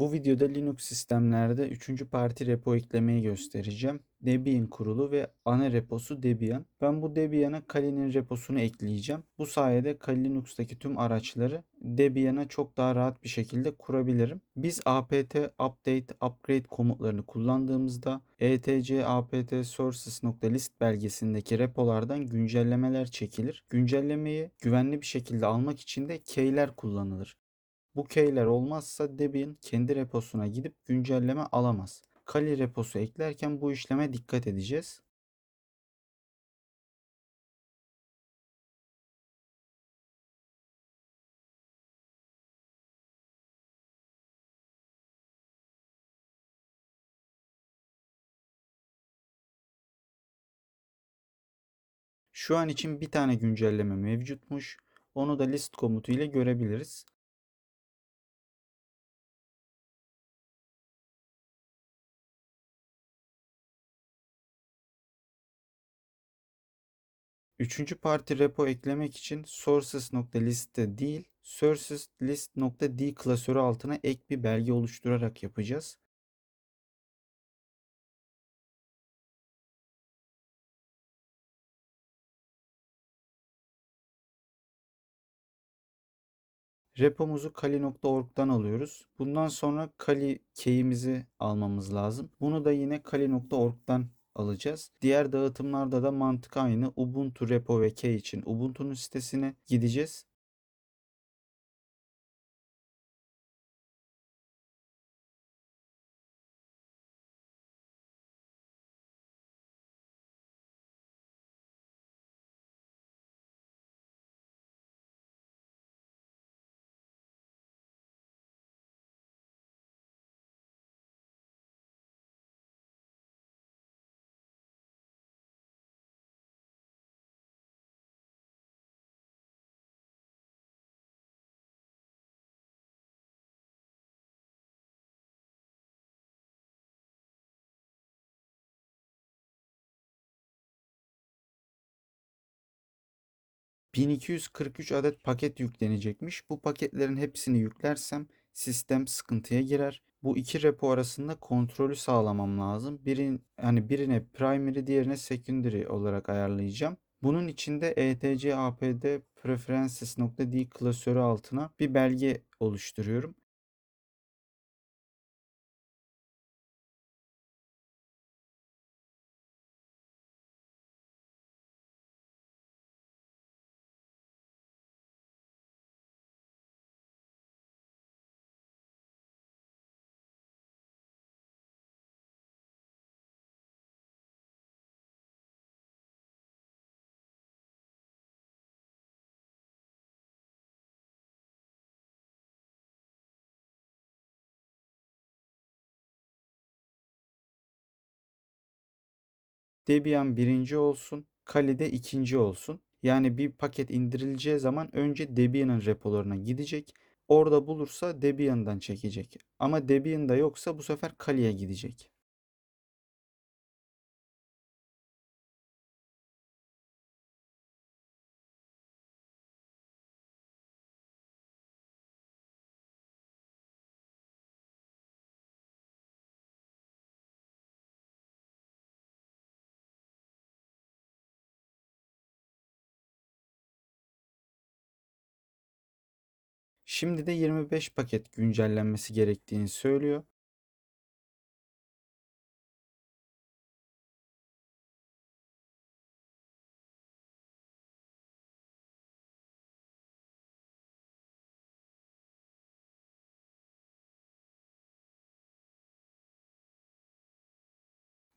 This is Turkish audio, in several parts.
Bu videoda Linux sistemlerde 3. parti repo eklemeyi göstereceğim. Debian kurulu ve ana reposu Debian. Ben bu Debian'a Kali'nin reposunu ekleyeceğim. Bu sayede Kali Linux'taki tüm araçları Debian'a çok daha rahat bir şekilde kurabilirim. Biz apt update upgrade komutlarını kullandığımızda etc apt sources.list belgesindeki repolardan güncellemeler çekilir. Güncellemeyi güvenli bir şekilde almak için de key'ler kullanılır. Bu key'ler olmazsa Debian kendi reposuna gidip güncelleme alamaz. Kali reposu eklerken bu işleme dikkat edeceğiz. Şu an için bir tane güncelleme mevcutmuş. Onu da list komutu ile görebiliriz. Üçüncü parti repo eklemek için sources.list'te değil sourceslist.d klasörü altına ek bir belge oluşturarak yapacağız. Repomuzu kali.org'dan alıyoruz. Bundan sonra kali key'imizi almamız lazım. Bunu da yine kali.org'dan alacağız. Diğer dağıtımlarda da mantık aynı. Ubuntu repo ve key için Ubuntu'nun sitesine gideceğiz. ...1243 adet paket yüklenecekmiş. Bu paketlerin hepsini yüklersem sistem sıkıntıya girer. Bu iki repo arasında kontrolü sağlamam lazım. Birin, hani birine primary diğerine secondary olarak ayarlayacağım. Bunun için de etc apd preferences.d klasörü altına bir belge oluşturuyorum. Debian birinci olsun, Kali de ikinci olsun. Yani bir paket indirileceği zaman önce Debian'ın repolarına gidecek. Orada bulursa Debian'dan çekecek. Ama Debian'da yoksa bu sefer Kali'ye gidecek. Şimdi de 25 paket güncellenmesi gerektiğini söylüyor.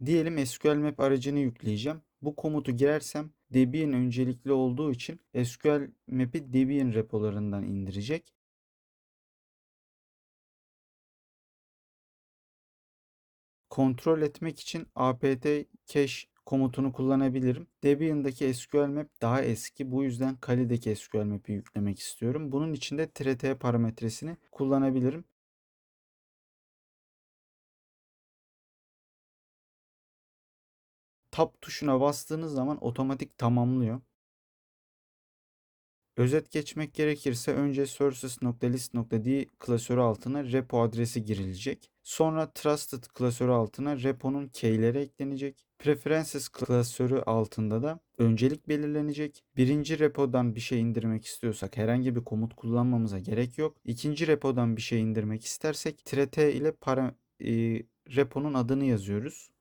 Diyelim SQL Map aracını yükleyeceğim. Bu komutu girersem Debian öncelikli olduğu için SQL Map'i Debian repolarından indirecek. Kontrol etmek için apt cache komutunu kullanabilirim. Debian'daki SQL Map daha eski. Bu yüzden Kali'deki SQL Map'i yüklemek istiyorum. Bunun için de trt parametresini kullanabilirim. Tab tuşuna bastığınız zaman otomatik tamamlıyor. Özet geçmek gerekirse önce sources.list.d klasörü altına repo adresi girilecek. Sonra trusted klasörü altına reponun keyleri eklenecek. Preferences klasörü altında da öncelik belirlenecek. Birinci repodan bir şey indirmek istiyorsak herhangi bir komut kullanmamıza gerek yok. İkinci repodan bir şey indirmek istersek tire ile para, e, reponun adını yazıyoruz.